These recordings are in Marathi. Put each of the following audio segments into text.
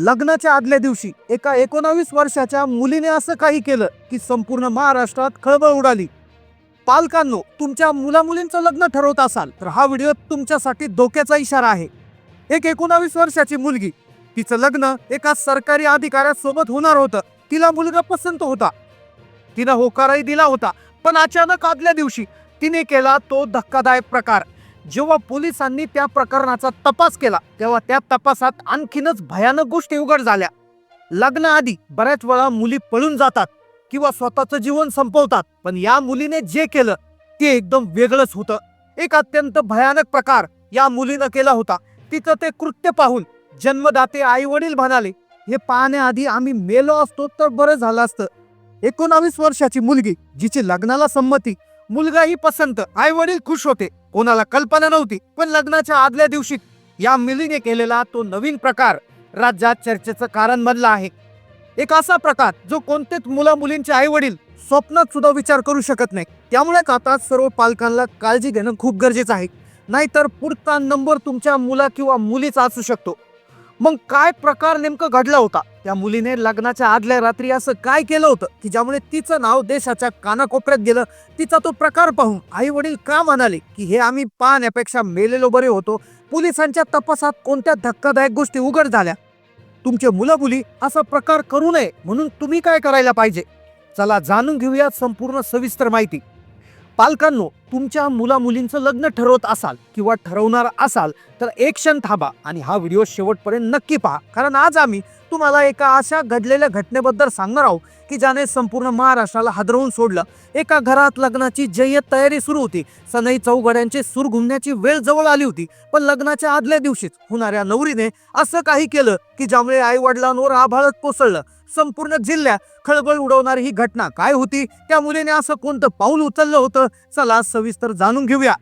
लग्नाच्या आदल्या दिवशी एका एकोणावीस वर्षाच्या मुलीने असं काही केलं की संपूर्ण महाराष्ट्रात खळबळ उडाली. पालकांनो तुमच्या मुलामुलींचं लग्न ठरवत असाल तर हा व्हिडिओ तुमच्यासाठी धोक्याचा इशारा आहे. एक एकोणावीस वर्षाची मुलगी तिचं लग्न एका सरकारी अधिकाऱ्यासोबत होणार होतं. तिला मुलगा पसंत होता. तिनं होकारही दिला होता पण अचानक आदल्या दिवशी तिने केला तो धक्कादायक प्रकार. जेव्हा पोलिसांनी त्या प्रकरणाचा तपास केला तेव्हा त्या तपासात आणखीनच भयानक गोष्टी उघड झाल्या. लग्नाआधी बऱ्याच वेळा मुली पळून जातात किंवा स्वतःचं जीवन संपवतात पण या मुलीने जे केलं ते एकदम वेगळंच होतं. एक अत्यंत भयानक प्रकार या मुलीनं केला होता. तिचं ते कृत्य पाहून जन्मदाते आई वडील म्हणाले हे पाहण्याआधी आम्ही मेलो असतो तर बरं झालं असतं. एकोणावीस वर्षाची मुलगी जिची लग्नाला संमती मुलगाही पसंत आई वडील खुश होते. कोणाला कल्पना नव्हती पण लग्नाच्या आदल्या दिवशी या मिलीने केलेला तो नवीन प्रकार राज्यात चर्चेचं कारण बनला आहे. एक असा प्रकार जो कोणतेच मुला मुलींचे आई वडील स्वप्नात सुद्धा विचार करू शकत नाही. त्यामुळे आता सर्व पालकांना काळजी घेणं खूप गरजेचं आहे. नाहीतर पुढचा नंबर तुमच्या मुला किंवा मुलीचा असू शकतो. मग काय प्रकार नेमकं घडला होता? त्या मुलीने लग्नाच्या आदल्या रात्री असं काय केलं होतं? की ज्यामुळे तिचं नाव देशाच्या कानाकोपऱ्यात गेलं? तिचा तो प्रकार पाहून आई वडील का म्हणाले की हे आम्ही पाहण्यापेक्षा मेलेलो बरे होतो? पोलिसांच्या तपासात कोणत्या धक्कादायक गोष्टी उघड झाल्या? तुमचे मुलं मुली असा प्रकार करू नये म्हणून तुम्ही काय करायला पाहिजे? चला जाणून घेऊया संपूर्ण सविस्तर माहिती. पालकांनो तुमच्या मुला मुलींचं लग्न ठरवत असाल किंवा ठरवणार असाल तर एक क्षण थांबा आणि हा व्हिडिओ शेवटपर्यंत नक्की पहा. कारण आज आम्ही तुम्हाला एका अशा घडलेल्या घटनेबद्दल सांगणार आहोत की ज्याने संपूर्ण महाराष्ट्राला हादरवून सोडलं. एका घरात लग्नाची जय्यत तयारी सुरू होती. सनई चौघड्यांचे सूर घुमण्याची वेळ जवळ आली होती पण लग्नाच्या आदल्या दिवशीच होणाऱ्या नवरीने असं काही केलं की ज्यामुळे आई वडिलांवर आभाळत कोसळलं. संपूर्ण जिल्ह्यात खळबळ उडवणारी ही घटना काय होती? त्या मुलीने असं कोणतं पाऊल उचललं होतं? चला सविस्तर जाणून घेऊया.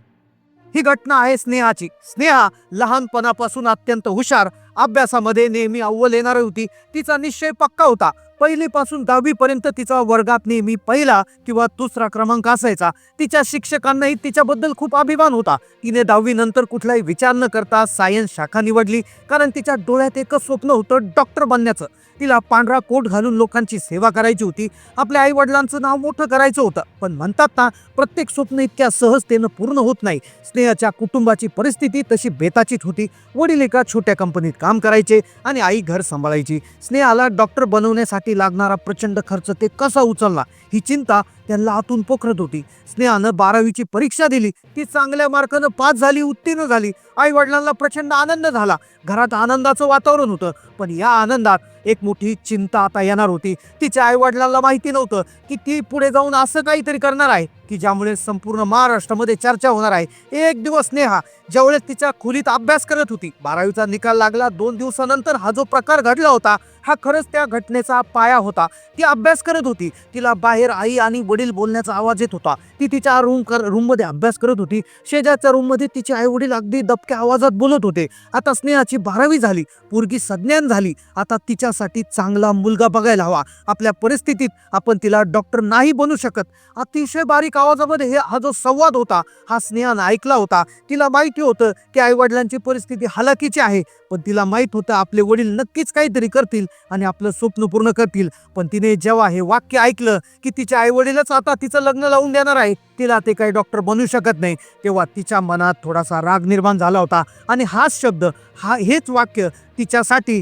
ही घटना आहे स्नेहाची. स्नेहा लहानपणापासून अत्यंत हुशार अभ्यासामध्ये नेहमी अव्वल येणार होती. तिचा निश्चय पक्का होता. पहिलीपासून दहावीपर्यंत तिचा वर्गात नेहमी पहिला किंवा दुसरा क्रमांक असायचा. तिच्या शिक्षकांनाही तिच्याबद्दल खूप अभिमान होता. तिने दहावीनंतर कुठलाही विचार न करता सायन्स शाखा निवडली कारण तिच्या डोळ्यात एकच स्वप्न होतं डॉक्टर बनण्याचं. तिला पांढरा कोट घालून लोकांची सेवा करायची होती. आपल्या आई वडिलांचं नाव मोठं करायचं होतं. पण म्हणतात ना प्रत्येक स्वप्न इतक्या सहजतेनं पूर्ण होत नाही. स्नेहाच्या कुटुंबाची परिस्थिती तशी बेताचीच होती. वडील एका छोट्या कंपनीत काम करायचे आणि आई घर सांभाळायची. स्नेहाला डॉक्टर बनवण्यासाठी लागणारा प्रचंड खर्च ते कसा उचलला ही चिंता त्यांना आतून पोखरत होती. स्नेहानं बारावीची परीक्षा दिली. ती चांगल्या मार्कानं पास झाली उत्तीर्ण झाली. आई वडिलांना प्रचंड आनंद झाला. घरात आनंदाचं वातावरण होतं. पण या आनंदात एक मोठी चिंता आता येणार होती. तिच्या आई वडिलांना माहिती नव्हतं की ती पुढे जाऊन असं काहीतरी करणार आहे. की ज्यामुळे संपूर्ण महाराष्ट्रामध्ये चर्चा होणार आहे. एक दिवस नेहा ज्यावेळेस तिच्या खोलीत अभ्यास करत होती बारावीचा निकाल लागला दोन दिवसानंतर हा जो प्रकार घडला होता हा खरंच त्या घटनेचा पाया होता. ती अभ्यास करत होती. तिला बाहेर आई आणि वडील बोलण्याचा आवाज येत होता. ती तिच्या रूम कर रूममध्ये अभ्यास करत होती. शेजारच्या रूममध्ये तिचे आई वडील अगदी दबक्या आवाजात बोलत होते. आता स्नेहाची बारावी झाली. पोरगी संज्ञान झाली. आता तिच्यासाठी चांगला मुलगा बघायला हवा. आपल्या परिस्थितीत आपण तिला डॉक्टर नाही बनू शकत. अतिशय बारीक आवाजामध्ये हे हा जो संवाद होता हा स्नेहानं ऐकला होता तिला माहिती होतं की आई वडिलांची परिस्थिती हलाखीची आहे पण तिला माहीत होतं आपले वडील नक्कीच काहीतरी करतील आणि आपलं स्वप्न पूर्ण करतील. पण तिने जेव्हा हे वाक्य ऐकलं की तिच्या आई वडीलच आता तिचं लग्न लावून देणार आहे तिला ते काही डॉक्टर बनू शकत नाही. तेव्हा तिच्या मनात थोडासा राग निर्माण झाला होता. आणि हाच शब्द हा हेच वाक्य तिच्यासाठी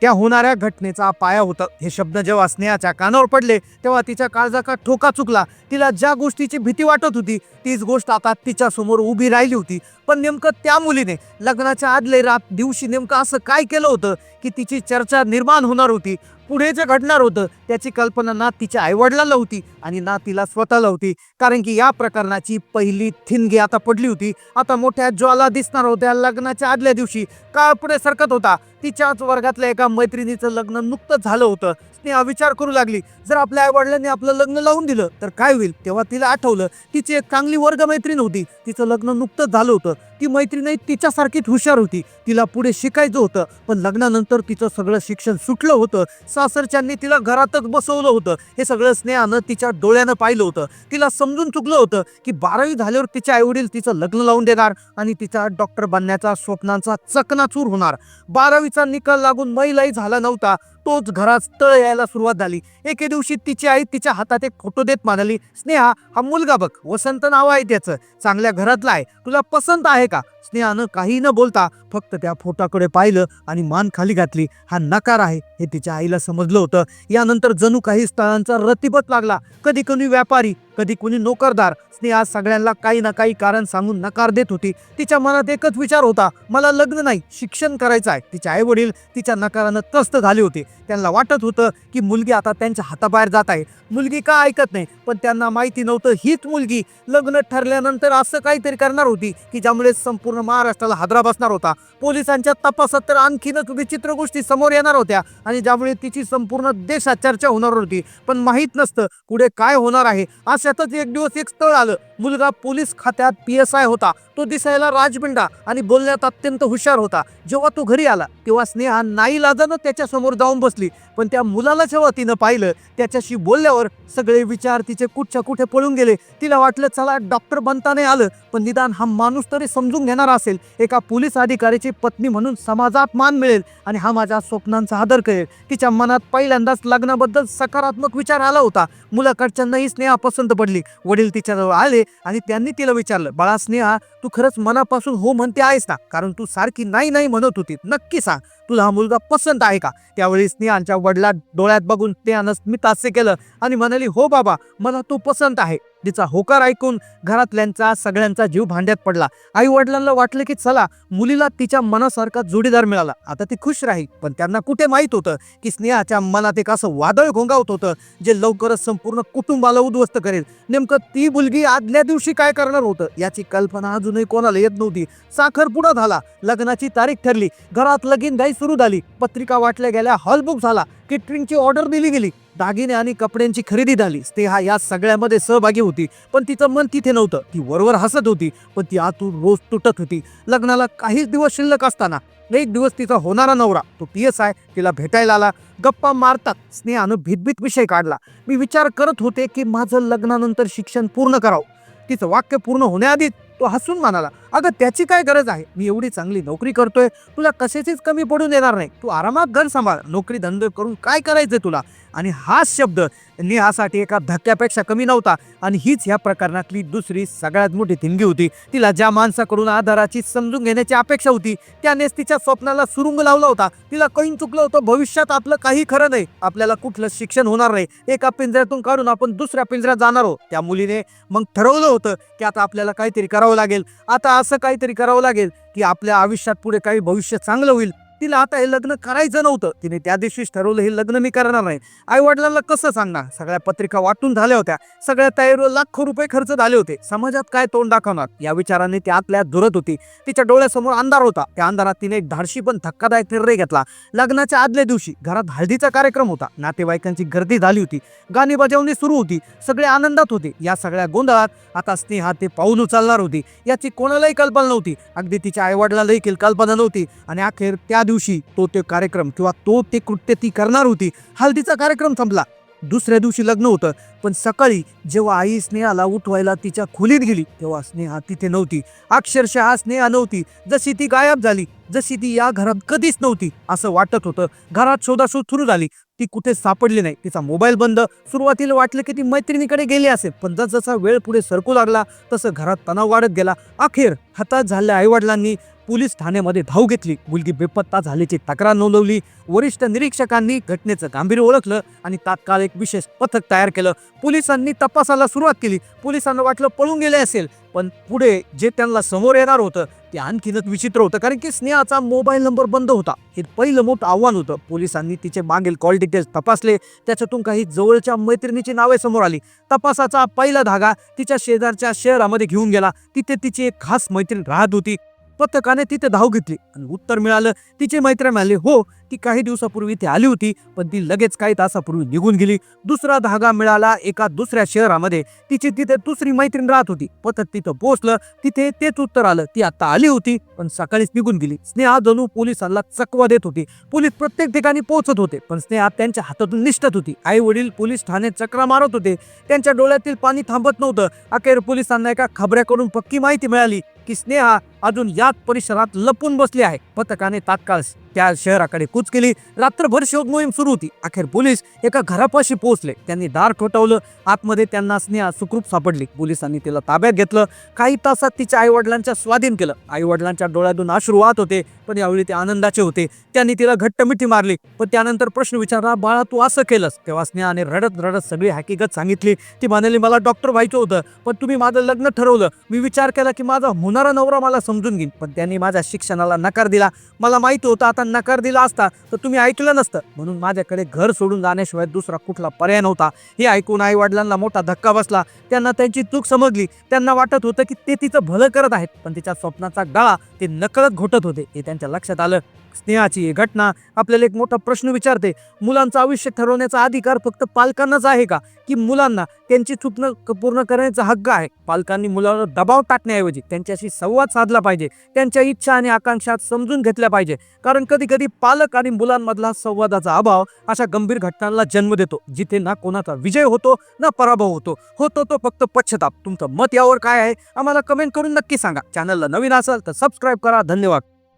त्या होणाऱ्या घटनेचा पाया होता. हे शब्द जेव्हा स्नेहाच्या कानावर पडले तेव्हा तिच्या काळजाचा ठोका चुकला. तिला ज्या गोष्टीची भीती वाटत होती तीच गोष्ट आता तिच्या समोर उभी राहिली होती. पण नेमकं त्या मुलीने लग्नाच्या आदले रात दिवशी नेमकं असं काय केलं होतं की तिची चर्चा निर्माण होणार होती पुढे जे घडणार होतं त्याची कल्पना ना तिच्या आईवडिलाला होती आणि ना तिला स्वतःला होती. कारण की या प्रकरणाची पहिली थिनगी आता पडली होती. आता मोठ्या ज्वाला दिसणार होत्या लग्नाच्या आदल्या दिवशी. काळ पुढे सरकत होता. तिच्याच वर्गातल्या एका मैत्रिणीचं लग्न नुकतंच झालं होतं. स्नेहा विचार करू लागली. जर आपल्या आईवडिलांनी आपलं लग्न लावून दिलं तर काय होईल? तेव्हा तिला आठवलं तिची एक चांगली वर्ग मैत्रीण होती. तिचं लग्न नुकतंच झालं होतं. ती मैत्रीण तिच्यासारखीच हुशार होती. तिला पुढे शिकायचं होतं. पण लग्नानंतर तिचं सगळं शिक्षण सुटलं होतं. सासरच्यांनी तिला घरातच बसवलं होतं. हे सगळं स्नेहानं तिच्या डोळ्यानं पाहिलं होतं. तिला समजून चुकलं होतं की बारावी झाल्यावर तिचे आईवडील तिचं लग्न लावून देणार आणि तिचा डॉक्टर बनण्याचा स्वप्नांचा चकनाचूर होणार. बारावीचा निकाल लागून महिलाही झाला नव्हता. तोच घरात तळ यायला सुरुवात झाली. एके दिवशी तिची आई तिच्या हातात एक फोटो देत म्हणाली स्नेहा हा मुलगा बघ वसंत नाव आहे त्याचं. चांगल्या घरातला आहे. तुला पसंत आहे का? स्नेहानं काही न बोलता फक्त त्या फोटाकडे पाहिलं आणि मान खाली घातली. हा नकार आहे हे तिच्या आईला समजलं होतं. यानंतर जणू काही स्थळांचा रतिबत लागला. कधी कोणी व्यापारी कधी कोणी नोकरदार. स्नेहा सगळ्यांना काही ना काही कारण सांगून नकार देत होती. तिच्या मनात एकच विचार होता मला लग्न नाही शिक्षण करायचं आहे. तिचे आई वडील तिच्या नकारानं त्रस्त झाले होते. त्यांना वाटत होतं की मुलगी आता त्यांच्या हाताबाहेर जात आहे. मुलगी का ऐकत नाही? पण त्यांना माहिती नव्हतं हीच मुलगी. लग्न ठरल्यानंतर असं काहीतरी करणार होती की ज्यामुळे संपूर्ण महाराष्ट्राला हादरा बसणार होता. पोलिसांच्या तपासात तर आणखीनच विचित्र गोष्टी समोर येणार होत्या आणि ज्यामुळे तिची संपूर्ण देशात चर्चा होणार होती. पण माहीत नसतं पुढे काय होणार आहे. अशातच एक दिवस एक स्थळ आलं. मुलगा पोलीस खात्यात पी एस आय होता. तो दिसायला राजबिंडा आणि बोलण्यात अत्यंत हुशार होता. जेव्हा तो घरी आला तेव्हा स्नेहा नाही लाजानं त्याच्यासमोर जाऊन बसली. पण त्या मुलाला जेव्हा तिनं पाहिलं त्याच्याशी बोलल्यावर सगळे विचार तिचे कुठच्या कुठे पळून गेले. तिला वाटलं चला डॉक्टर बनता नाही आलं. पण निदान हा माणूस तरी समजून घेणारा असेल. एका पोलीस अधिकाऱ्याची पत्नी म्हणून समाजात मान मिळेल आणि हा माझ्या स्वप्नांचा आदर करेल. तिच्या मनात पहिल्यांदाच लग्नाबद्दल सकारात्मक विचार आला होता. मुलाकडच्यांनाही स्नेहा पसंत पडली. वडील तिच्याजवळ आले आणि त्यांनी तिला विचारलं बाळा स्नेहा तू खरंच मनापासून हो म्हणते आहेस ना? कारण तू सारखी नाही नाही म्हणत होती. नक्की सांग तुला हा मुलगा पसंत आहे का? त्यावेळी स्नेहांच्या वडिला डोळ्यात बघून स्नेहानं स्मितास्य केलं आणि म्हणाली हो बाबा मला तो पसंत आहे. तिचा होकार ऐकून घरातल्यांचा सगळ्यांचा जीव भांड्यात पडला. आई वडिलांना वाटलं की चला मुलीला तिच्या मनासारखा जोडीदार मिळाला. आता ती खुश राहील पण त्यांना कुठे माहीत होतं की स्नेहाच्या मनात एक असं वादळ घोंगावत होतं जे लवकरच संपूर्ण कुटुंबाला उद्ध्वस्त करेल. नेमकं ती मुलगी आदल्या दिवशी काय करणार होतं? याची कल्पना अजूनही कोणाला येत नव्हती. साखरपुडा झाला. लग्नाची तारीख ठरली. घरात लगीन गाई सुरू झाली. पत्रिका वाटल्या गेल्या हॉलबुक झाला. केटरिंगची ऑर्डर दिली गेली. दागिने आणि कपड्यांची खरेदी झाली. स्नेहा या सगळ्यामध्ये सहभागी होती. पण तिचं मन तिथे नव्हतं. ती वरवर हसत होती. पण ती आतून रोज तुटत होती. लग्नाला काहीच दिवस शिल्लक असताना. एक दिवस तिचा होणारा नवरा तो पी एस आय तिला भेटायला आला. गप्पा मारतात. स्नेहानं भीतभीत विषय काढला. मी विचार करत होते की माझं लग्नानंतर शिक्षण पूर्ण करावं. तिचं वाक्य पूर्ण होण्याआधी तो हसून म्हणाला अगं त्याची काय गरज आहे? मी एवढी चांगली नोकरी करतोय. तुला कशाचीच कमी पडून देणार नाही. तू आरामात घर सांभाळ. नोकरी धंदे करून काय करायचं तुला? आणि हाच शब्द नेहासाठी एका धक्क्यापेक्षा कमी नव्हता. आणि हीच ह्या प्रकरणातली दुसरी सगळ्यात मोठी थिंगी होती. तिला ज्या माणसाकडून आधाराची समजून घेण्याची अपेक्षा होती त्यानेच तिच्या स्वप्नाला सुरुंग लावला होता. तिला कळून चुकलं होतं भविष्यात आपलं काही खरं नाही. आपल्याला कुठलं शिक्षण होणार नाही. एका पिंजऱ्यातून काढून आपण दुसऱ्या पिंजऱ्यात जाणार आहोत. त्या मुलीने मग ठरवलं होतं की आता आपल्याला काहीतरी करावं लागेल. आता असं काहीतरी करावं लागेल की आपल्या आयुष्यात पुढे काही भविष्य चांगलं होईल. तिला आता हे लग्न करायचं नव्हतं. तिने त्या दिवशीच ठरवलं हे लग्न मी करणार नाही. आई वडिलांना कसं सांगणार? सगळ्या पत्रिका वाटून झाल्या होत्या. सगळ्या तयारीवर लाखो रुपये खर्च झाले होते. समाजात काय तोंड दाखवणार? या विचाराने ती आतल्या धुरत होती. तिच्या डोळ्यासमोर अंधार होता. त्या अंधारात तिने एक धाडशी पण धक्कादायक निर्णय घेतला. लग्नाच्या आदल्या दिवशी घरात हळदीचा कार्यक्रम होता. नातेवाईकांची गर्दी झाली होती. गाणी बजावणी सुरू होती. सगळे आनंदात होते. या सगळ्या गोंधळात आता स्नेहा ते पाऊल उचलणार होती. याची कोणालाही कल्पना नव्हती. अगदी तिच्या आईवडिलाला देखील कल्पना नव्हती. आणि अखेर त्या दिवशी तो ते कार्यक्रम किंवा तो ते कृत्य ती करणार होती हल्दीचा कार्यक्रम संपला दुसऱ्या दिवशी लग्न होतं पण सकाळी जेव्हा आई स्नेहाला उठवायला तिच्या खोलीत गेली तेव्हा स्नेहा तिथे नव्हती. अक्षरशः स्नेहा नव्हती जशी ती गायब झाली जशी ती या घरात कधीच नव्हती असं वाटत होतं. घरात शोधाशोध सुरू झाली. ती कुठे सापडली नाही तिचा मोबाईल बंद. सुरुवातीला वाटलं की ती मैत्रिणीकडे गेली असेल पण जसा वेळ पुढे सरकू लागला तसं घरात तणाव वाढत गेला. अखेर हातात झालेल्या आईवडिलांनी पोलीस ठाण्यामध्ये धाव घेतली. मुलगी बेपत्ता झाल्याची तक्रार नोंदवली. वरिष्ठ निरीक्षकांनी घटनेचं गांभीर्य ओळखलं आणि तात्काळ एक विशेष पथक तयार केलं. पोलिसांनी तपासाला सुरुवात केली. पोलिसांना वाटलं पळून गेले असेल पण पुढे जे त्यांना समोर येणार होतं ते आणखीनच विचित्र होतं कारण की स्नेहाचा मोबाईल नंबर बंद होता. हे पहिलं मोठं आव्हान होतं. पोलिसांनी तिचे मागील कॉल डिटेल्स तपासले. त्याच्यातून काही जवळच्या मैत्रिणीची नावे समोर आली. तपासाचा पहिला धागा तिच्या शेजारच्या शहरामध्ये घेऊन गेला. तिथे तिची एक खास मैत्रीण राहत होती. पथकाने तिथे धाव घेतली आणि उत्तर मिळालं. तिचे मैत्रीण म्हणाले हो ती काही दिवसापूर्वी इथे आली होती पण ती लगेच काही तासापूर्वी निघून गेली. दुसरा धागा मिळाला एका दुसऱ्या शहरामध्ये. तिची तिथे दुसरी मैत्रीण राहत होती. पथक तिथं पोहोचलं. तिथे तेच उत्तर आलं. ती आता आली होती पण सकाळीच निघून गेली. स्नेहा जणू पोलिसांना चकवा देत होती. पोलीस प्रत्येक ठिकाणी पोहोचत होते पण स्नेहा त्यांच्या हातातून निष्ठत होती. आई वडील पोलीस ठाणे चक्रा मारत होते. त्यांच्या डोळ्यातील पाणी थांबत नव्हतं. अखेर पोलिसांना एका खबऱ्याकडून पक्की माहिती मिळाली की स्नेहा अजून याच परिसरात लपून बसली आहे. पथकाने तात्काळ त्या शहराकडे कूच केली. रात्रभर शोध मोहीम सुरू होती. अखेर पोलीस एका घरापाशी पोहोचले. त्यांनी दार ठोठावलं. आतमध्ये त्यांना स्नेहा सुखरूप सापडली. पोलिसांनी तिला ताब्यात घेतलं. काही तासात तिच्या आई वडिलांच्या स्वाधीन केलं. आई वडिलांच्या डोळ्यातून अश्रू वाहत होते पण यावेळी ते आनंदाचे होते. त्यांनी तिला घट्ट मिठी मारली. पण त्यानंतर प्रश्न विचारला बाळा तू असं केलंस? तेव्हा स्नेहाने रडत रडत सगळी हकीकत सांगितली. ती म्हणाली मला डॉक्टर व्हायचं होतं पण तुम्ही माझं लग्न ठरवलं. मी विचार केला की माझा होणारा नवरा मला समजून घेईन. पण त्यांनी माझ्या शिक्षणाला नकार दिला. मला माहिती होतं आता नकार दिला असता तर तुम्ही ऐकलं नसतं. म्हणून माझ्याकडे घर सोडून जाण्याशिवाय दुसरा कुठला पर्याय नव्हता. हे ऐकून आई वडिलांना मोठा धक्का बसला. त्यांना त्यांची चूक समजली. त्यांना वाटत होतं की ते तिचं भलं करत आहेत पण तिच्या स्वप्नाचा गळा ते नकळत घोटत होते. हे त्यांच्या लक्षात आलं. स्नेहाची ही घटना आपल्याला एक मोठा प्रश्न विचारते. मुलांचं आयुष्य ठरवण्याचा अधिकार फक्त पालकांनाच आहे का? की मुलांना त्यांची चुकणं पूर्ण करण्याचा हक्क आहे? पालकांनी मुलांवर दबाव टाकण्याऐवजी त्यांच्याशी संवाद साधला पाहिजे. त्यांच्या इच्छा आणि आकांक्षा समजून घेतल्या पाहिजे. कारण कधी कधी पालक आणि मुलांमधला संवादाचा अभाव अशा गंभीर घटनांना जन्म देतो. जिथे ना कोणाचा विजय होतो ना पराभव होतो. होतो तो फक्त पश्चाताप. तुमचं मत यावर काय आहे? आम्हाला कमेंट करून नक्की सांगा. चॅनलला नवीन असाल तर सबस्क्राईब करा. धन्यवाद.